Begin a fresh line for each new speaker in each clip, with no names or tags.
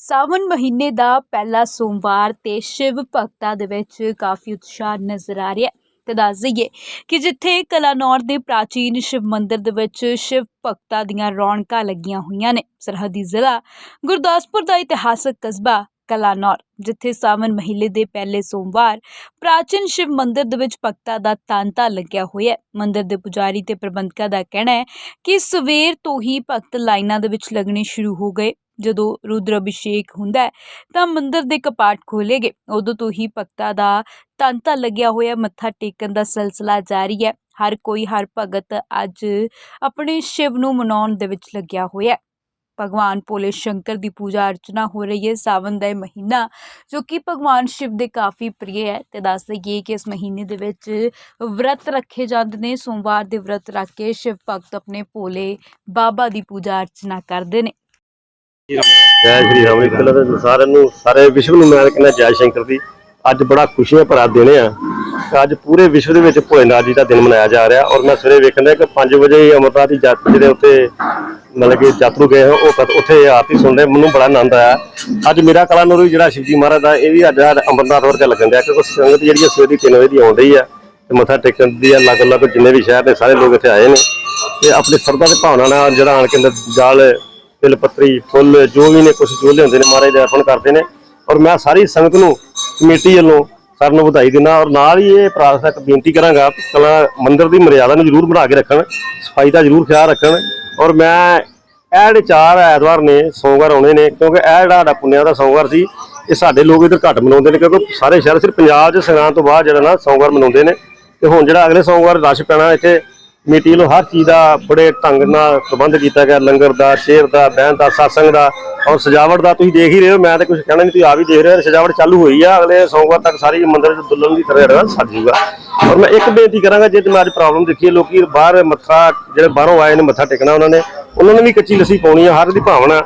ਸਾਵਨ ਮਹੀਨੇ ਦਾ ਪਹਿਲਾ ਸੋਮਵਾਰ ਤੇ ਸ਼ਿਵ ਭਗਤਾਂ ਦੇ ਵਿੱਚ ਕਾਫੀ ਉਤਸ਼ਾਹ ਨਜ਼ਰ ਆ ਰਿਹਾ ਹੈ। ਤੇ ਦੱਸ ਦਈਏ ਕਿ ਜਿੱਥੇ ਕਲਾਨੌਰ ਦੇ ਪ੍ਰਾਚੀਨ ਸ਼ਿਵ ਮੰਦਿਰ ਦੇ ਵਿੱਚ ਸ਼ਿਵ ਭਗਤਾਂ ਦੀਆਂ ਰੌਣਕਾਂ ਲੱਗੀਆਂ ਹੋਈਆਂ ਨੇ, ਸਰਹੱਦੀ ਜ਼ਿਲ੍ਹਾ ਗੁਰਦਾਸਪੁਰ ਦਾ ਇਤਿਹਾਸਕ ਕਸਬਾ ਕਲਾਨੌਰ, ਜਿੱਥੇ ਸਾਵਨ ਮਹੀਨੇ ਦੇ ਪਹਿਲੇ ਸੋਮਵਾਰ ਪ੍ਰਾਚੀਨ ਸ਼ਿਵ ਮੰਦਿਰ ਦੇ ਵਿੱਚ ਭਗਤਾਂ ਦਾ ਤਾਂਤਾ ਲੱਗਿਆ ਹੋਇਆ ਹੈ। ਮੰਦਿਰ ਦੇ ਪੁਜਾਰੀ ਤੇ ਪ੍ਰਬੰਧਕਾਂ ਦਾ ਕਹਿਣਾ ਹੈ ਕਿ ਸਵੇਰ ਤੋਂ ਹੀ ਭਗਤ ਲਾਈਨਾਂ ਦੇ ਵਿੱਚ ਲੱਗਣੇ ਸ਼ੁਰੂ ਹੋ ਗਏ। ਜਦੋਂ ਰੁਦਰ ਅਭਿਸ਼ੇਕ ਹੁੰਦਾ ਹੈ, ਤਾਂ ਮੰਦਰ ਦੇ ਕਪਾਟ ਖੋਲ੍ਹੇ ਗਏ। ਉਦੋਂ ਤੋਂ ਹੀ ਭਗਤਾਂ ਦਾ ਤਾਂਤਾ ਲੱਗਿਆ ਹੋਇਆ, ਮੱਥਾ ਟੇਕਣ ਦਾ ਸਿਲਸਿਲਾ ਜਾਰੀ ਹੈ। ਹਰ ਕੋਈ, ਹਰ ਭਗਤ ਅੱਜ ਆਪਣੇ ਸ਼ਿਵ ਨੂੰ ਮਨਾਉਣ ਦੇ ਵਿੱਚ ਲੱਗਿਆ ਹੋਇਆ ਹੈ। ਭਗਵਾਨ ਭੋਲੇ ਸ਼ੰਕਰ ਦੀ ਪੂਜਾ ਅਰਚਨਾ ਹੋ ਰਹੀ ਹੈ ਸਾਵਨ ਦਾ ਇਹ ਮਹੀਨਾ, ਜੋ ਕਿ ਭਗਵਾਨ ਸ਼ਿਵ ਦੇ ਕਾਫੀ ਪ੍ਰਿਯ ਹੈ ਤੇ ਦੱਸ ਦਈਏ ਕਿ ਇਸ ਮਹੀਨੇ ਦੇ ਵਿੱਚ ਵਰਤ ਰੱਖੇ ਜਾਂਦੇ ਨੇ। ਸੋਮਵਾਰ ਦੇ ਵਰਤ ਰੱਖ ਕੇ ਸ਼ਿਵ ਭਗਤ ਆਪਣੇ ਭੋਲੇ ਬਾਬਾ ਦੀ ਪੂਜਾ ਅਰਚਨਾ ਕਰਦੇ ਨੇ।
ਜੈ ਸ਼੍ਰੀ ਰਾਮ ਜੀ। ਪਹਿਲਾਂ ਤਾਂ ਸਾਰਿਆਂ ਨੂੰ ਸਾਰੇ ਵਿਸ਼ਵ ਨੂੰ ਮੈਂ ਕਹਿੰਦਾ ਜੈ ਸ਼ੰਕਰ ਦੀ ਅੱਜ ਬੜਾ ਖੁਸ਼ੀਆਂ ਭਰਾ ਦਿਨ ਆ। ਅੱਜ ਪੂਰੇ ਵਿਸ਼ਵ ਦੇ ਵਿੱਚ ਭੋਲੇਨਾਥ ਜੀ ਦਾ ਦਿਨ ਮਨਾਇਆ ਜਾ ਰਿਹਾ। ਔਰ ਮੈਂ ਸਵੇਰੇ ਵੇਖਦਾ ਕਿ 5 ਵਜੇ ਹੀ ਦੀ ਜੱਤ ਜਿਹੜੇ ਉੱਤੇ ਮਤਲਬ ਕਿ ਯਾਤਰੂ ਗਏ ਉਹ ਉੱਥੇ ਆਰਤੀ ਸੁਣਦੇ ਮੈਨੂੰ ਬੜਾ ਆਨੰਦ ਆਇਆ। ਅੱਜ ਮੇਰਾ ਕਲਾਨੌਰ ਵੀ ਜਿਹੜਾ ਸ਼ਿਵਜੀ ਮਹਾਰਾਜ ਦਾ, ਇਹ ਵੀ ਅੱਜ ਸਾਡਾ ਅਮਰਨਾਥ ਵਰਗਾ ਲੱਗਣ ਡਿਆ। ਕਿਉਂਕਿ ਸੰਗਤ ਜਿਹੜੀ ਆ ਸਵੇਰ ਦੀ 3 ਵਜੇ ਦੀ ਆਉਣ ਰਹੀ ਆ ਤੇ ਮੱਥਾ ਟੇਕਣ ਦੀ ਆ। ਅਲੱਗ ਅਲੱਗ ਜਿੰਨੇ ਵੀ ਸ਼ਹਿਰ ਦੇ ਸਾਰੇ ਲੋਕ ਇੱਥੇ ਆਏ ਨੇ। ਤੇ ਆਪਣੀ ਸਰਦਾ ਤੇ ਭਾਵਨਾ ਨਾਲ ਜਿਹੜਾ ਆਣ ਕੇ ਅੰਦਰ ਜਲ ਤਿਲ ਪੱਤਰੀ, ਫੁੱਲ, ਜੋ ਵੀ ਨੇ ਕੁਝ ਚੋਲੇ ਹੁੰਦੇ ਨੇ, ਮਹਾਰਾਜ ਦੇ ਅਰਪਣ ਕਰਦੇ ਨੇ। ਔਰ ਮੈਂ ਸਾਰੀ ਸੰਗਤ ਨੂੰ ਕਮੇਟੀ ਵੱਲੋਂ ਸਾਰਿਆਂ ਨੂੰ ਵਧਾਈ ਦਿੰਦਾ ਔਰ ਨਾਲ ਹੀ ਇਹ ਪ੍ਰਾਰਥਕ ਬੇਨਤੀ ਕਰਾਂਗਾ ਕਿ ਕਲਾ ਮੰਦਿਰ ਦੀ ਮਰਿਆਦਾ ਨੂੰ ਜ਼ਰੂਰ ਬਣਾ ਕੇ ਰੱਖਣ, ਸਫ਼ਾਈ ਦਾ ਜ਼ਰੂਰ ਖਿਆਲ ਰੱਖਣ। ਔਰ ਮੈਂ ਇਹ ਜਿਹੜੇ ਚਾਰ ਐਤਵਾਰ ਨੇ, ਸੋਮਵਾਰ ਆਉਣੇ ਨੇ, ਕਿਉਂਕਿ ਇਹ ਜਿਹੜਾ ਸਾਡਾ ਪੁੰਨਿਆ ਦਾ ਸੋਮਵਾਰ ਸੀ, ਇਹ ਸਾਡੇ ਲੋਕ ਇਧਰ ਘੱਟ ਮਨਾਉਂਦੇ ਨੇ, ਕਿਉਂਕਿ ਸਾਰੇ ਸ਼ਹਿਰ, ਸਿਰਫ ਪੰਜਾਬ 'ਚ ਸੰਗਰਾਂਦ ਤੋਂ ਬਾਅਦ ਜਿਹੜਾ ਨਾ ਸੋਮਵਾਰ ਮਨਾਉਂਦੇ ਨੇ। ਤੇ ਹੁਣ ਜਿਹੜਾ ਅਗਲੇ ਸੋਮਵਾਰ ਰਸ਼ ਪੈਣਾ ਇੱਥੇ ਕਮੇਟੀ ਵੱਲੋਂ ਹਰ ਚੀਜ਼ ਦਾ ਬੜੇ ਢੰਗ ਨਾਲ ਪ੍ਰਬੰਧ ਕੀਤਾ ਗਿਆ। ਲੰਗਰ ਦਾ, ਸ਼ੇਰ ਦਾ, ਬਹਿਣ ਦਾ satsang ਦਾ ਔਰ ਸਜਾਵਟ ਦਾ ਤੁਸੀਂ ਦੇਖ ਹੀ ਰਹੇ ਹੋ। ਮੈਂ ਤਾਂ ਕੁਝ ਕਹਿਣਾ ਨਹੀਂ, ਤੁਸੀਂ ਆ ਵੀ ਦੇਖ ਰਹੇ ਹੋ। ਸਜਾਵਟ ਚਾਲੂ ਹੋਈ ਆ। ਅਗਲੇ ਸੋਮਵਾਰ ਤੱਕ ਸਾਰੀ ਮੰਦਿਰ ਚ ਦੁਲਹਨ ਦੀ ਤਰ੍ਹਾਂ ਜਿਹੜਾ ਸੱਜ ਜੂਗਾ। ਔਰ ਮੈਂ ਇੱਕ ਬੇਨਤੀ ਕਰਾਂਗਾ, ਜੇ ਮੈਂ ਅੱਜ ਪ੍ਰੋਬਲਮ ਦੇਖੀਏ ਹੈ ਲੋਕੀ ਬਾਹਰ ਮੱਥਾ, ਜਿਹੜੇ ਬਾਹਰੋਂ ਆਏ ਨੇ, ਮੱਥਾ ਟੇਕਣਾ ਉਹਨਾਂ ਨੇ ਉਹਨਾਂ ਨੇ ਵੀ ਕੱਚੀ ਲੱਸੀ ਪਾਉਣੀ ਆ, ਹਰ ਦੀ ਭਾਵਨਾ।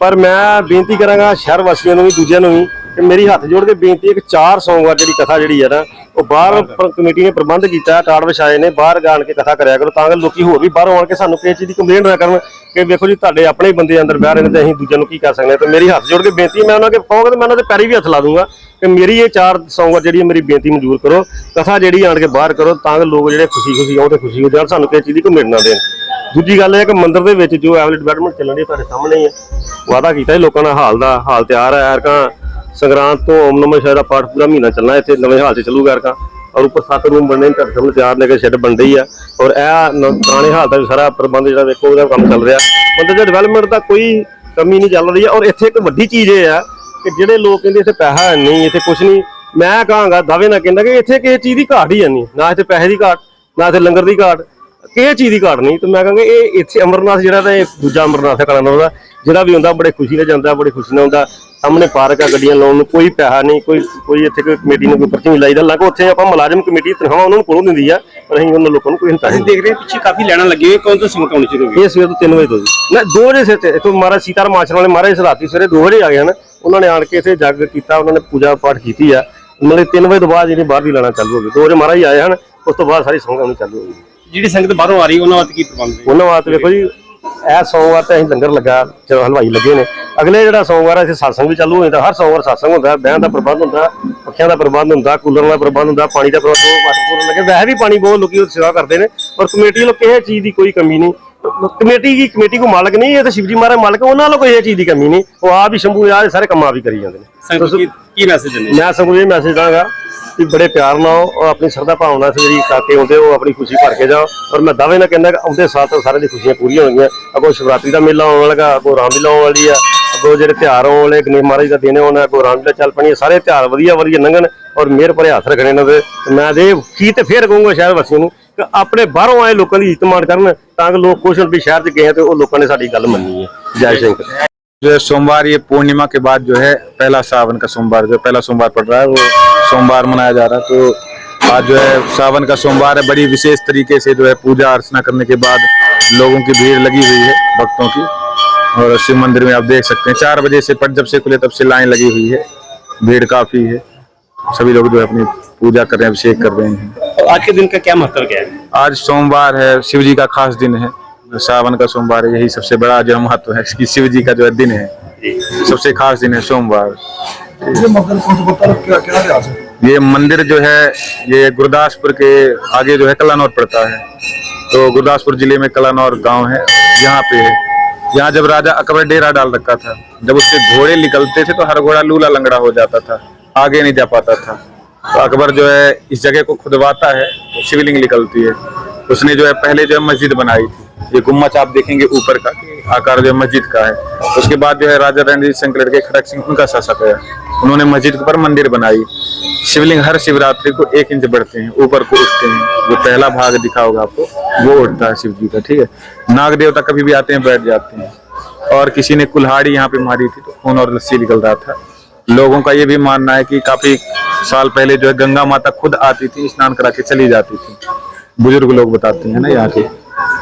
ਪਰ ਮੈਂ ਬੇਨਤੀ ਕਰਾਂਗਾ ਸ਼ਹਿਰ ਵਾਸੀਆਂ ਨੂੰ ਵੀ, ਦੂਜਿਆਂ ਨੂੰ ਵੀ ਕਿ ਮੇਰੀ ਹੱਥ ਜੋੜ ਕੇ ਬੇਨਤੀ ਹੈ ਕਿ ਚਾਰ ਸੋਮਵਾਰ ਜਿਹੜੀ ਕਥਾ ਜਿਹੜੀ ਹੈ ਨਾ ਉਹ ਬਾਹਰ ਕਮੇਟੀ ਨੇ ਪ੍ਰਬੰਧ ਕੀਤਾ ਟਾੜ ਵਿਛਾਏ ਨੇ ਬਾਹਰ ਗਾਣ ਕੇ ਕਥਾ ਕਰਿਆ ਕਰੋ ਤਾਂ ਕਿ ਲੋਕੀ ਹੋਰ ਵੀ ਬਾਹਰੋਂ ਆਣ ਕੇ ਸਾਨੂੰ ਕਿਸੇ ਚੀਜ਼ ਦੀ ਕੰਪਲੇਂਟ ਨਾ ਕਰਨ ਕਿ ਵੇਖੋ ਜੀ ਤੁਹਾਡੇ ਆਪਣੇ ਹੀ ਬੰਦੇ ਅੰਦਰ ਬਹਿ ਰਹੇ ਨੇ ਤੇ ਅਸੀਂ ਦੂਜਿਆਂ ਨੂੰ ਕੀ ਕਰ ਸਕਦੇ ਹਾਂ। ਤੇ ਮੇਰੀ ਹੱਥ ਜੋੜ ਕੇ ਬੇਨਤੀ ਹੈ, ਮੈਂ ਉਹਨਾਂ ਕੇ ਕਹੋਗੇ ਤੇ ਮੈਂ ਉਹਨਾਂ ਦੇ ਪੈਰੀ ਵੀ ਹੱਥ ਲਾ ਦੂੰਗਾ ਕਿ ਮੇਰੀ ਇਹ ਚਾਰ ਸੋਮਵਾਰ ਜਿਹੜੀ ਹੈ ਮੇਰੀ ਬੇਨਤੀ ਮਨਜ਼ੂਰ ਕਰੋ ਕਥਾ ਜਿਹੜੀ ਆਣ ਕੇ ਬਾਹਰ ਕਰੋ ਤਾਂ ਕਿ ਲੋਕ ਜਿਹੜੇ ਖੁਸ਼ੀ ਖੁਸ਼ੀ ਆਉਣ ਤੇ ਖੁਸ਼ੀ ਹੋ ਜਾਣ ਸਾਨੂੰ ਕਿਸੇ ਚੀਜ਼ ਦੀ ਕੰਪਲੇਂਟ ਨਾ ਦੇਣ। ਦੂਜੀ ਗੱਲ ਇਹ ਹੈ ਕਿ ਮੰਦਿਰ ਦੇ ਵਿੱਚ ਜੋ ਐਵਲੇ ਡਿਵੈਲਪਮੈਂਟ ਚੱਲਣ ਦੀ ਤੁਹਾਡੇ ਸਾਹਮਣੇ ਹੀ ਹੈ। ਵਾਅਦਾ ਕੀਤਾ ਸੀ ਲੋਕਾਂ ਨਾਲ ਹਾਲ ਦਾ ਹਾਲ ਤਿਆਰ ਹੈ ਯਾਰਕਾਂ ਸੰਗਰਾਂਦ ਤੋਂ ਓਮ ਨਮः ਸ਼ਾਇਦ ਦਾ ਪਾਠ ਪੂਰਾ ਮਹੀਨਾ ਚੱਲਣਾ ਇੱਥੇ ਨਵੇਂ ਹਾਲ 'ਚ ਚੱਲੂਗਾ ਯਾਰਕਾਂ ਔਰ ਉੱਪਰ ਸੱਤ ਰੂਮ ਬਣਨੇ ਨੇ ਤੁਹਾਡੇ ਸਾਹਮਣੇ ਤਿਆਰ ਨੇ ਕਿ ਸ਼ੈੱਡ ਬਣ ਰਹੀ ਆ। ਔਰ ਇਹ ਨ- ਪੁਰਾਣੇ ਹਾਲ ਦਾ ਵੀ ਸਾਰਾ ਪ੍ਰਬੰਧ ਜਿਹੜਾ ਵੇਖੋ, ਉਹਦਾ ਕੰਮ ਚੱਲ ਰਿਹਾ। ਮਤਲਬ ਦੇ ਡਿਵੈਲਪਮੈਂਟ ਦਾ ਕੋਈ ਕਮੀ ਨਹੀਂ ਚੱਲ ਰਹੀ ਹੈ। ਔਰ ਇੱਥੇ ਇੱਕ ਵੱਡੀ ਚੀਜ਼ ਇਹ ਆ ਕਿ ਜਿਹੜੇ ਲੋਕ ਕਹਿੰਦੇ ਇੱਥੇ ਪੈਸਾ ਹੈ ਨਹੀਂ, ਇੱਥੇ ਕੁਝ ਨਹੀਂ। ਮੈਂ ਕਹਾਂਗਾ, ਦਾਅਵੇ ਨਾਲ ਕਹਿੰਦਾ ਕਿ ਇੱਥੇ ਕਿਸੇ ਚੀਜ਼ ਦੀ ਘਾਟ ਹੀ ਹੈ ਨਹੀਂ। ਨਾ ਇੱਥੇ ਪੈਸੇ ਦੀ ਘਾਟ, ਨਾ ਇੱਥੇ ਲੰਗਰ ਦੀ ਘਾਟ। ਕਿਸੇ ਚੀਜ਼ ਦੀ ਘਾਟ ਨਹੀਂ ਤੇ ਮੈਂ ਕਹਾਂਗਾ ਇਹ ਇੱਥੇ ਅਮਰਨਾਥ ਜਿਹੜਾ ਤਾਂ ਇਹ ਦੂਜਾ ਅਮਰਨਾਥ ਹੈ ਕਲਾਨੌਰ ਦਾ ਜਿਹੜਾ ਵੀ ਹੁੰਦਾ ਬੜੇ ਖੁਸ਼ੀ ਨਾਲ ਜਾਂਦਾ ਬੜੀ ਖੁਸ਼ੀ ਨਾਲ ਹੁੰਦਾ ਸਾਹਮਣੇ ਪਾਰਕ ਆ ਗੱਡੀਆਂ ਲਾਉਣ ਨੂੰ ਕੋਈ ਪੈਸਾ ਨਹੀਂ ਕੋਈ ਕੋਈ ਇੱਥੇ ਕੋਈ ਕਮੇਟੀ ਨੂੰ ਕੋਈ ਪਰਚੀ ਨਹੀਂ ਲਾਈਦਾ ਲਾਂਕੋ ਉੱਥੇ ਆਪਾਂ ਮੁਲਾਜ਼ਮ ਕਮੇਟੀ ਤਨਖਾਹ ਉਹਨਾਂ ਨੂੰ ਕੋਲੋਂ ਦਿੰਦੀ ਆ ਪਰ ਅਸੀਂ ਉਹਨਾਂ ਲੋਕਾਂ ਨੂੰ ਕੋਈ ਹੰਤਾ ਨਹੀਂ
ਦੇਖ ਰਹੇ ਪਿੱਛੇ ਕਾਫੀ ਲੈਣਾ ਲੱਗੀ ਹੋਈ ਕੌਣ ਤੋਂ ਸਮਕ ਆਉਣੀ ਸ਼ੁਰੂ ਹੋ ਗਈ?
ਇਹ ਸਵੇਰ ਤੋਂ 3 ਵਜੇ ਤੋਂ ਜੀ। ਨਾ 2 ਵਜੇ ਸੇ ਤੇ ਇੱਥੋਂ ਮਹਾਰਾਜ ਸੀਤਾਰਾਮ ਆਸ਼ਰਮ ਵਾਲੇ ਮਹਾਰਾਜ ਰਾਤੀ ਸਵੇਰੇ 2 ਵਜੇ ਆ ਗਏ ਹਨ ਉਹਨਾਂ ਨੇ ਆਣ ਕੇ ਇੱਥੇ ਜੱਗ ਕੀਤਾ ਉਹਨਾਂ ਨੇ ਪੂਜਾ ਪਾਠ ਕੀਤੀ ਆ ਮਤਲਬ 3 ਵਜੇ ਤੋਂ ਬਾਅਦ ਜਿਹੜੀ ਬਾਹਰ ਦੀ ਲਾਣਾ ਚਾਲੂ ਹੋ ਗਈ। 2 ਵਜੇ ਮਹਾਰਾਜ ਆਏ ਹਨ ਉਸ ਤੋਂ ਬਾਅਦ ਸਾਰੀ ਸੰਗਤ ਆਉਣੀ ਚਾਲੂ ਹੋ ਗਈ।
ਜਿਹੜੀ ਸੰਗਤ ਬਾਹਰੋਂ ਆ ਰਹੀ, ਉਹਨਾਂ ਵਾਸਤੇ ਕੀ ਪ੍ਰਬੰਧ ਹੈ
ਉਹਨਾਂ ਵਾਸਤੇ ਵੇਖੋ ਜੀ, ਇਹ ਸੋਮਵਾਰ ਤੇ ਅਸੀਂ ਲੰਗਰ ਲੱਗਾ, ਜਦੋਂ ਹਲਵਾਈ ਲੱਗੇ ਨੇ। ਅਗਲੇ ਜਿਹੜਾ ਸੋਮਵਾਰ ਹੈ ਇੱਥੇ satsang ਵੀ ਚਾਲੂ ਹੋ ਜਾਂਦਾ ਹਰ ਸੋਮਵਾਰ satsang ਹੁੰਦਾ, ਬਹਿਣ ਦਾ ਪ੍ਰਬੰਧ ਹੁੰਦਾ, ਪੱਖਿਆਂ ਦਾ ਪ੍ਰਬੰਧ ਹੁੰਦਾ, ਕੂਲਰ ਦਾ ਪ੍ਰਬੰਧ ਹੁੰਦਾ, ਪਾਣੀ ਦਾ ਪ੍ਰਬੰਧ ਉਹ ਵਾਟਰ ਕੂਲਰ ਲੱਗੇ। ਵੈਸੇ ਵੀ ਪਾਣੀ ਬਹੁਤ ਲੋਕੀ ਉਹ ਸੇਵਾ ਕਰਦੇ ਨੇ, ਪਰ ਕਮੇਟੀ ਵੱਲੋਂ ਕਿਸੇ ਚੀਜ਼ ਦੀ ਕੋਈ ਕਮੀ ਨਹੀਂ। ਕਮੇਟੀ ਦੀ ਕਮੇਟੀ ਕੋ ਮਾਲਕ ਨਹੀਂ ਇਹ ਤਾਂ ਸ਼ਿਵਜੀ ਮਹਾਰਾਜ ਮਾਲਕ ਹੈ, ਉਹਨਾਂ ਵੱਲੋਂ ਕੋਈ ਇਹ ਚੀਜ਼ ਦੀ ਕਮੀ ਨਹੀਂ। ਉਹ ਆਪ ਹੀ ਸ਼ੰਭੂ ਆ ਸਾਰੇ ਕੰਮ ਆਪ ਹੀ ਕਰੀ ਜਾਂਦੇ ਨੇ।
ਸੰਗਤ ਕੀ ਕੀ ਮੈਸੇਜ ਦਿੰਦੇ
ਮੈਂ ਸਗੋਂ ਇਹ ਮੈਸੇਜ ਦਾਂਗਾ ਕਿ ਬੜੇ ਪਿਆਰ ਨਾਲ ਆਓ ਔਰ ਆਪਣੀ ਸਰਦਾ ਭਾਵਨਾ ਸੇ ਜਿਹੜੀ ਕਾਕੇ ਆਉਂਦੇ ਉਹ ਆਪਣੀ ਖੁਸ਼ੀ ਭਰ ਕੇ ਜਾਓ। ਔਰ ਮੈਂ ਦਾਅਵੇ ਨਾਲ ਕਹਿੰਦਾ ਕਿ ਆਉਂਦੇ ਸਾਥ ਸਾਰਿਆਂ ਦੀ ਖੁਸ਼ੀਆਂ ਪੂਰੀਆਂ ਹੋਣਗੀਆਂ। ਅੱਗੋਂ ਸ਼ਿਵਰਾਤਰੀ ਦਾ ਮੇਲਾ ਆਉਣ ਲੱਗਾ ਅੱਗੋਂ ਰਾਮਲੀਲਾ ਆਉਣ ਵਾਲੀ ਆ। ਅੱਗੋਂ ਜਿਹੜੇ ਤਿਉਹਾਰ ਆਉਣ ਵਾਲੇ ਗਣੇਸ਼ ਮਹਾਰਾਜ ਦਾ ਦਿਨ ਆਉਣਾ ਅੱਗੋਂ ਰਾਮਲੀਲਾ ਚੱਲ ਪਣੀ ਸਾਰੇ ਤਿਉਹਾਰ ਵਧੀਆ ਵਧੀਆ ਲੰਘਣ ਔਰ ਮਿਹਰ ਭਰੇ ਹੱਥ ਰੱਖਣੇ ਇਹਨਾਂ ਦੇ ਤੇ ਮੈਂ ਦੇ ਕੀ ਤੇ ਫੇਰ ਕਹੂੰਗਾ ਸ਼ਹਿਰ ਵਾਸੀਆਂ ਨੂੰ ਕਿ ਆਪਣੇ ਬਾਹਰੋਂ ਆਏ ਲੋਕਾਂ ਦੀ ਇੱਜ਼ਤ ਮਾਣ ਕਰਨ ਤਾਂ ਕਿ ਲੋਕ ਖੁਸ਼ ਹੋਣ ਵੀ ਸ਼ਹਿਰ 'ਚ ਗਏ ਆ ਤੇ ਉਹ ਲੋਕਾਂ ਨੇ ਸਾਡੀ ਗੱਲ ਮੰਨੀ ਹੈ ਜੈ ਸ਼ੰਕਰ
जो है सोमवार ये पूर्णिमा के बाद जो है पहला सावन का सोमवार जो पहला सोमवार पड़ रहा है वो सोमवार मनाया जा रहा है तो आज जो है सावन का सोमवार है बड़ी विशेष तरीके से जो है पूजा अर्चना करने के बाद लोगों की भीड़ लगी हुई है भक्तों की और शिव मंदिर में आप देख सकते हैं चार बजे से पट जब से खुले तब से लाइन लगी हुई है भीड़ काफी है सभी लोग जो है अपनी पूजा कर रहे हैं अभिषेक कर रहे हैं
और आज के दिन का क्या महत्व क्या है
आज सोमवार है शिव जी का खास दिन है। सावन का सोमवार है यही सबसे बड़ा जो महत्व है कि शिव जी का जो है दिन है। सबसे खास दिन है सोमवार।
ये मंदिर
जो है ये गुरदासपुर के आगे जो है कलानौर पड़ता है। तो गुरदासपुर ज़िले में कलानौर गाँव है यहाँ पे है। यहाँ जब राजा अकबर डेरा डाल रखा था जब उसके घोड़े निकलते थे तो हर घोड़ा लूला लंगड़ा हो जाता था आगे नहीं जा पाता था। तो अकबर जो है, इस जगह को खुदवाता है शिवलिंग निकलती है। उसने जो है, पहले जो है, मस्जिद बनाई थी। ये गुम्मच आप देखेंगे ऊपर का आकार जो है, मस्जिद का है। उसके बाद जो है, राजा रणजीत सिंह लड़के खड़क सिंह, उनका शासक है। उन्होंने मस्जिद पर मंदिर बनाई। शिवलिंग हर शिवरात्रि को एक इंच बढ़ते हैं, ऊपर को उठते हैं। जो पहला भाग दिखा होगा आपको, वो उठता है शिव जी का, ठीक है? नाग देवता कभी भी आते हैं, बैठ जाते हैं। और किसी ने कुल्हाड़ी यहाँ पे मारी थी तो खून और लस्सी निकल रहा था। लोगों का ये भी मानना है कि काफ़ी साल पहले जो है गंगा माता खुद आती थी, स्नान करा के चली जाती थी। बुज़ुर्ग लोग बताते हैं ना यहाँ के।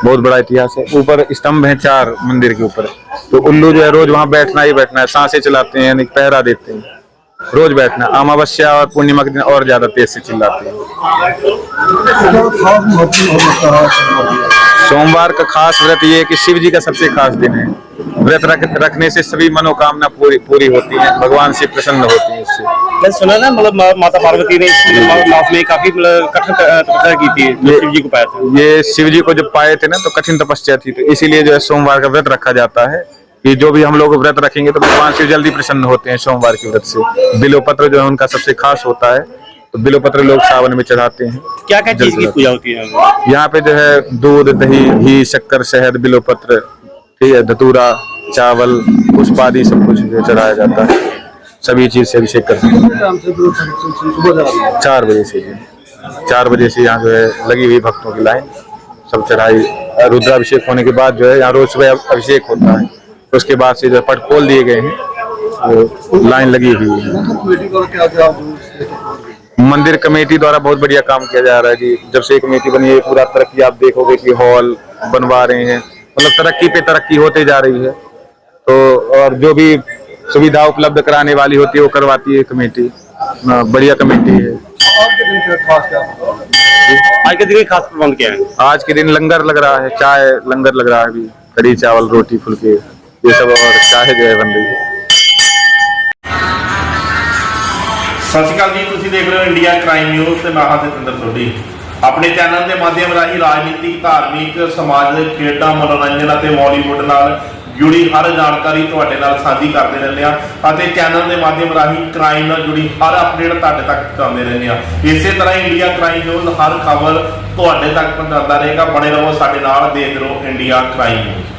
बहुत बड़ा इतिहास है। ऊपर स्तंभ है चार मंदिर के ऊपर। तो उल्लू जो है रोज वहाँ बैठना ही बैठना है। साँसें चलाते हैं, यानी पहरा देते हैं। रोज बैठना अमावस्या और पूर्णिमा के दिन और ज़्यादा तेज से चिल्लाते हैं।
सोमवार का?
खास व्रत ये है कि शिव जी का सबसे खास दिन है। व्रत रख, रखने से सभी मनोकामना पूरी पूरी होती है भगवान से प्रसन्न होती है इससे।
सुना ना मतलब माता पार्वती ने मा- काफ़ी मतलब कठिन तपस्या की थी शिव जी को पाया था।
ये शिव जी को जब पाए थे ना तो कठिन तपस्या थी तो इसीलिए जो है सोमवार का व्रत रखा जाता है कि जो भी हम लोग व्रत रखेंगे तो भगवान शिव जल्दी प्रसन्न होते हैं सोमवार के व्रत से। बिलोपत्र जो है उनका सबसे खास होता है। तो बिलोपत्र लोग सावन में चढ़ाते हैं।
क्या क्या चीज़ की पूजा होती है यहाँ पे?
जो है दूध दही घी शक्कर शहद बिलोपत्र ठीक है धतूरा चावल पुष्प आदि सब कुछ जो चढ़ाया जाता है। सभी चीज़ से अभिषेक करते हैं। चार बजे से चार बजे से यहाँ जो है लगी हुई भक्तों की लाइन। सब चढ़ाई रुद्राभिषेक होने के बाद जो है यहाँ रोज सुबह अभिषेक होता है। उसके बाद से जो पट खोल दिए गए हैं। वो लाइन लगी हुई है।
मंदिर कमेटी द्वारा
बहुत बढ़िया काम किया जा रहा है जी। जब से कमेटी बनी है पूरा तरक्की आप देखोगे कि हॉल बनवा रहे हैं। मतलब तरक्की पे तरक्की होते जा रही है। तो और जो भी सुविधा उपलब्ध कराने वाली होती है वो करवाती है कमेटी। बढ़िया कमेटी है।
आज के दिन
खास प्रबंध क्या है?
आज के दिन लंगर लग रहा है चाय लंगर लग रहा है अभी। कड़ी चावल रोटी फुलके ये सब और चाय जो है बन रही है।
ਸਤਿ ਸ਼੍ਰੀ ਅਕਾਲ ਜੀ, ਤੁਸੀਂ ਦੇਖ ਰਹੇ ਹੋ ਇੰਡੀਆ ਕ੍ਰਾਈਮ ਨਿਊਜ਼ ਤੇ ਮੈਂ ਹਾਂ ਜਤਿੰਦਰ ਸੋਢੀ। ਆਪਣੇ ਚੈਨਲ ਦੇ ਮਾਧਿਅਮ ਰਾਹੀਂ ਰਾਜਨੀਤਿਕ ਧਾਰਮਿਕ ਸਮਾਜਿਕ ਖੇਡਾਂ, ਮਨੋਰੰਜਨ ਅਤੇ ਬਾਲੀਵੁੱਡ ਨਾਲ ਜੁੜੀ ਹਰ ਜਾਣਕਾਰੀ ਤੁਹਾਡੇ ਨਾਲ ਸਾਂਝੀ ਕਰਦੇ ਰਹਿੰਦੇ ਆ ਅਤੇ ਚੈਨਲ ਦੇ ਮਾਧਿਅਮ ਰਾਹੀਂ ਕ੍ਰਾਈਮ ਨਾਲ ਜੁੜੀ ਹਰ ਅਪਡੇਟ ਤੁਹਾਡੇ ਤੱਕ ਪਹੁੰਚਾਉਂਦੇ ਰਹਿੰਦੇ ਆ ਇਸੇ ਤਰ੍ਹਾਂ ਇੰਡੀਆ ਕ੍ਰਾਈਮ ਨਿਊਜ਼ ਹਰ ਖਬਰ ਤੁਹਾਡੇ ਤੱਕ ਪਹੁੰਚਾਉਂਦਾ ਰਹੇਗਾ। ਬਣੇ ਰਹੋ ਸਾਡੇ ਨਾਲ, ਦੇਖਦੇ ਰਹੋ ਇੰਡੀਆ ਕ੍ਰਾਈਮ ਨਿਊਜ਼।